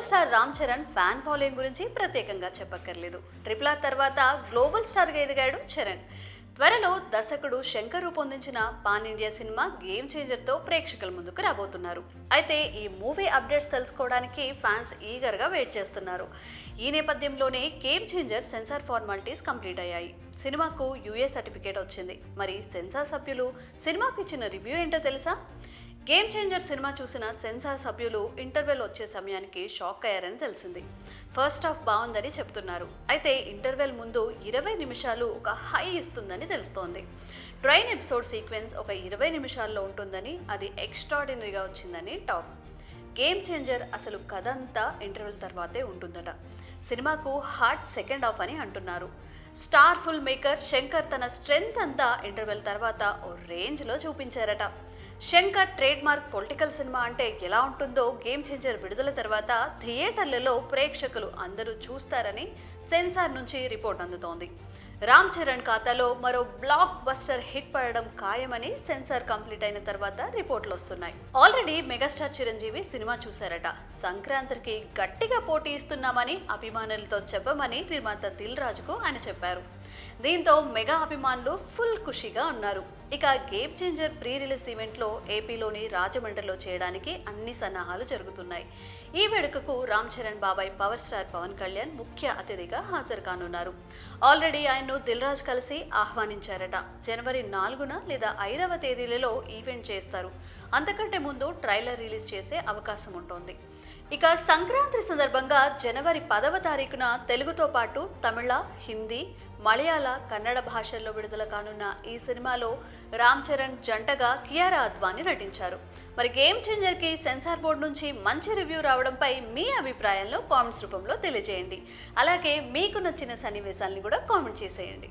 Global star Ram Charan fan following గురించి ప్రత్యేకంగా చెప్పక్కర్లేదు. ట్రిపుల్ ఆర్ తర్వాత గ్లోబల్ స్టార్గా ఎదిగాడు చరణ్ త్వరలో దర్శకుడు శంకర్ రూపొందించిన పాన్ ఇండియా సినిమా గేమ్ చేంజర్తో ప్రేక్షకుల ముందుకు రాబోతున్నారు. అయితే ఈ మూవీ అప్డేట్స్ తెలుసుకోవడానికి ఫ్యాన్స్ ఈగర్గా వెయిట్ చేస్తున్నారు. ఈ నేపథ్యంలోనే game changer censor formalities complete అయ్యాయి. సినిమాకు యూఏ సర్టిఫికేట్ వచ్చింది. మరి సెన్సార్ సభ్యులు సినిమాకు ఇచ్చిన రివ్యూ ఏంటో తెలుసా? గేమ్ చేంజర్ సినిమా చూసిన సెన్సార్ సభ్యులు ఇంటర్వెల్ వచ్చే సమయానికి షాక్ అయ్యారని తెలిసింది. ఫస్ట్ హాఫ్ బాగుందని చెప్తున్నారు. అయితే ఇంటర్వెల్ ముందు ఇరవై నిమిషాలు ఒక హై ఇస్తుందని తెలుస్తోంది. ట్రైన్ ఎపిసోడ్ సీక్వెన్స్ ఒక ఇరవై నిమిషాల్లో ఉంటుందని అది ఎక్స్ట్రాడినరీగా వచ్చిందని టాక్. గేమ్ చేంజర్ అసలు కథ అంతా ఇంటర్వెల్ తర్వాతే ఉంటుందట. సినిమాకు హార్ట్ సెకండ్ హాఫ్ అని అంటున్నారు. స్టార్ ఫుల్ మేకర్ శంకర్ తన స్ట్రెంగ్త్ అంతా ఇంటర్వెల్ తర్వాత ఓ రేంజ్లో చూపించారట. Shankar trade mark political cinema అంటే ఎలా ఉంటుందో గేమ్ చేంజర్ విడుదల తర్వాత థియేటర్లలో ప్రేక్షకులు అందరూ చూస్తారని సెన్సార్ నుంచి రిపోర్ట్ అందుతోంది. రామ్ చరణ్ ఖాతాలో మరో బ్లాక్ బస్టర్ హిట్ పడడం ఖాయమని సెన్సార్ కంప్లీట్ అయిన తర్వాత రిపోర్ట్లు వస్తున్నాయి. ఆల్రెడీ మెగాస్టార్ చిరంజీవి సినిమా చూశారట. సంక్రాంతికి గట్టిగా పోటీ ఇస్తున్నామని అభిమానులతో చెప్పమని నిర్మాత దిల్ రాజుకు ఆయన చెప్పారు. దీంతో మెగా అభిమానులు ఫుల్ ఖుషీగా ఉన్నారు. ఇక గేమ్ చేంజర్ ప్రీ రిలీజ్ ఈవెంట్లో ఏపీలోని రాజమండ్రిలో చేయడానికి అన్ని సన్నాహాలు జరుగుతున్నాయి. ఈ వేడుకకు రామ్ చరణ్ బాబాయ్ పవర్ స్టార్ పవన్ కళ్యాణ్ ముఖ్య అతిథిగా హాజరు కానున్నారు. ఆల్రెడీ ఆయన్ను దిల్ రాజు కలిసి ఆహ్వానించారట. జనవరి నాలుగున లేదా ఐదవ తేదీలలో ఈవెంట్ చేస్తారు. అంతకంటే ముందు ట్రైలర్ రిలీజ్ చేసే అవకాశం ఉంటుంది. ఇక సంక్రాంతి సందర్భంగా జనవరి పదవ తారీఖున తెలుగుతో పాటు తమిళ హిందీ మలయాళ కన్నడ భాషల్లో విడుదల కానున్న ఈ సినిమాలో రామ్ చరణ్ జంటగా కియారా అద్వాని నటించారు. మరి గేమ్ చేంజర్కి సెన్సార్ బోర్డు నుంచి మంచి రివ్యూ రావడంపై మీ అభిప్రాయంలో కామెంట్స్ రూపంలో తెలియజేయండి. అలాగే మీకు నచ్చిన సన్నివేశాలను కూడా కామెంట్ చేసేయండి.